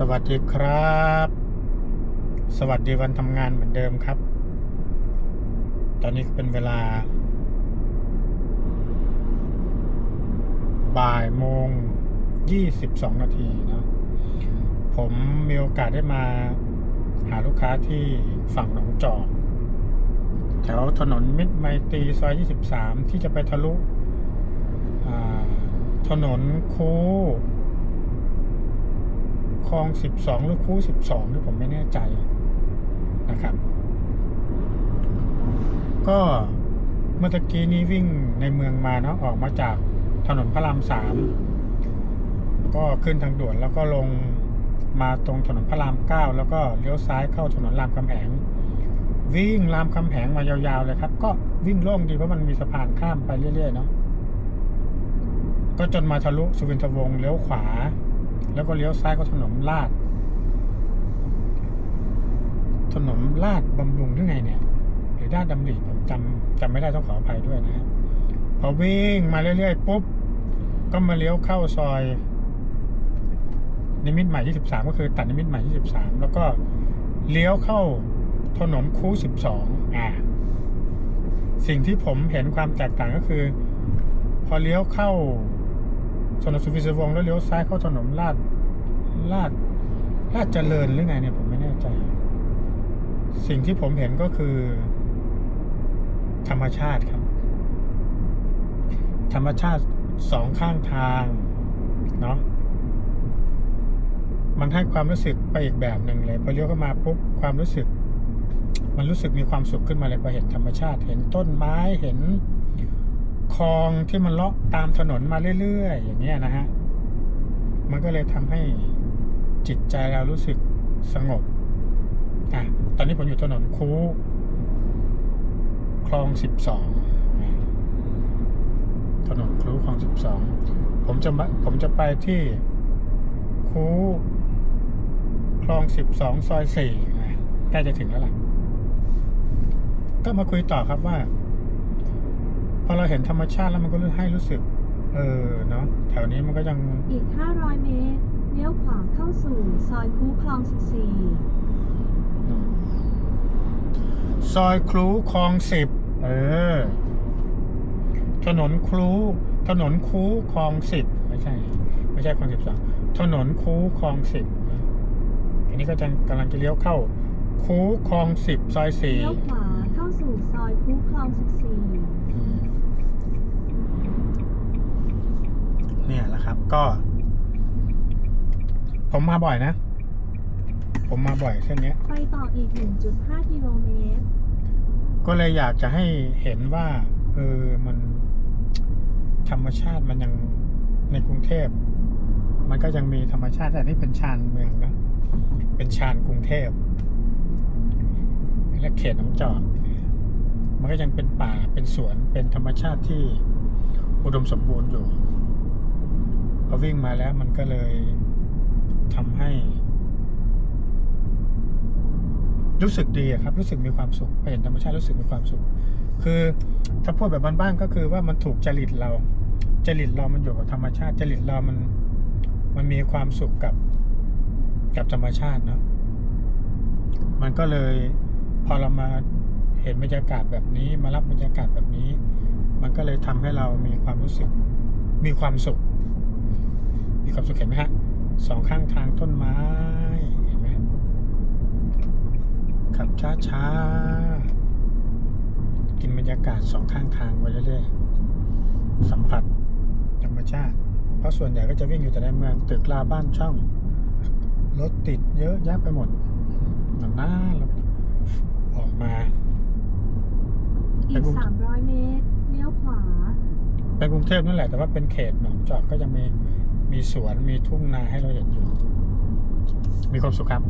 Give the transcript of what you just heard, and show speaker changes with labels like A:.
A: สวัสดีครับ สวัสดีวันทำงานเหมือนเดิมครับ ตอนนี้เป็นเวลา บ่ายโมง22นาทีนะผมมีโอกาสได้มาหาลูกค้าที่ฝั่งหนองจอก แถวถนนมิตรไมตรีซอย23ที่จะไปทะลุถนนคู คลอง 12 หรือคู12ที่ผมไม่แน่ใจนะครับ ก็เมื่อกี้นี้วิ่งในเมืองมาเนาะออกมาจากถนนพระรามสามก็ขึ้นทางด่วนแล้วก็ลงมาตรงถนนพระรามเก้าแล้วก็เลี้ยวซ้ายเข้าถนนรามคำแหงวิ่งรามคำแหงมายาวๆเลยครับ ก็วิ่งโล่งดีเพราะมันมีสะพานข้ามไปเรื่อยๆเนาะก็จนมาทะลุสุวินทวงศ์เลี้ยวขวา แล้วก็เลี้ยวซ้ายก็ถนนลาด ถนนลาดบำรุงหรือไงเนี่ย หรือด้านดำริผมจำจำไม่ได้ต้องขออภัยด้วยนะฮะพอวิ่งมาเรื่อยๆปุ๊บ ก็มาเลี้ยวเข้าซอย นิมิตใหม่ 23 ก็คือตัดนิมิตใหม่ 23 แล้วก็เลี้ยวเข้าถนนคู12 อ่า สิ่งที่ผมเห็นความแตกต่างก็คือ พอเลี้ยวเข้า ถนนสุวินทวงแล้วเลี้ยวซ้ายเข้าถนนลาดลาดลาดเจริญหรือไงเนี่ยผมไม่แน่ใจ สิ่งที่ผมเห็นก็คือ ธรรมชาติครับ ธรรมชาติสองข้างทางเนาะมันให้ความรู้สึกไปอีกแบบหนึ่งเลยพอเลี้ยวเข้ามาปุ๊บความรู้สึก มันรู้สึกมีความสุขขึ้นมาเลยพอเห็นธรรมชาติ เห็นต้นไม้เห็น คลองที่มันเลาะตามถนนมาเรื่อย ๆ อย่างเงี้ยนะฮะ มันก็เลยทำให้จิตใจเรารู้สึกสงบอะตอนนี้ผมอยู่ถนนคูคลองสิบสองถนนคูคลองสิบสองผมจะมาผมจะไปที่คูคลองสิบสองซอยสี่ใกล้จะถึงแล้วล่ะ ก็มาคุยต่อครับว่า พอเราเห็นธรรมชาติแล้วมันก็รู้ให้รู้สึก เออเนาะแถวนี้มันก็ยัง
B: อีก 500 เมตรเลี้ยวขวาเข้าสู่ซอยคูคลอง 14
A: ซอยครูคลองสิบเออ ถนนครูถนนคูคลองสิบไม่ใช่ ไม่ใช่คลองสิบสองถนนคูคลองสิบนะอันนี้ก็จะกำลังจะเลี้ยวเข้าคูคลองสิบซอยสี่
B: เลี้ยวขวาเข้าสู่ซอยคูคลอง
A: อืมเนี่ยแหละครับ ก็ ผมมาบ่อยนะ ผมมาบ่อยเส้นเนี้ย
B: 14ไปต่ออีก 1.5 กิโลเมตร
A: ก็เลยอยากจะให้เห็นว่า เออ มัน ธรรมชาติมันยังในกรุงเทพ มันก็ยังมีธรรมชาติแต่นี่เป็นชานเมืองนะ เป็นชานกรุงเทพ และเขตหนองจอกมันก็ยังเป็นป่าเป็นสวนเป็นธรรมชาติที่อุดมสมบูรณ์อยู่ พอวิ่งมาแล้วมันก็เลยทำให้ รู้สึกดีครับ รู้สึกมีความสุขไปเห็นธรรมชาติรู้สึกมีความสุข คือถ้าพูดแบบบ้านๆก็คือว่ามันถูกจริตเรา จริตเรามันอยู่กับธรรมชาติ จริตเรามันมันมีความสุขกับกับธรรมชาติเนาะมันก็เลยพอเรามาเห็นบรรยากาศแบบนี้ มารับบรรยากาศแบบนี้ มันก็เลยทำให้เรามีความรู้สึกมีความสุข มีความสุขเห็นไหมฮะสองข้างทางต้นไม้ เห็นไหมขับช้าๆกินบรรยากาศสองข้างทางไปเรื่อยๆสัมผัสธรรมชาติ เพราะส่วนใหญ่ก็จะวิ่งอยู่แต่ในเมืองตึกลาบ้านช่องรถติดเยอะแยะไปหมดนานๆแล้วออกมา
B: อีก300เมตรเลี้ยวขวา
A: เป็นกรุงเทพนั่นแหละแต่ว่าเป็นเขตหนองจอกก็ยังมี มีสวนมีทุ่งนาให้เราอยากอยู่ มีความสุขครับ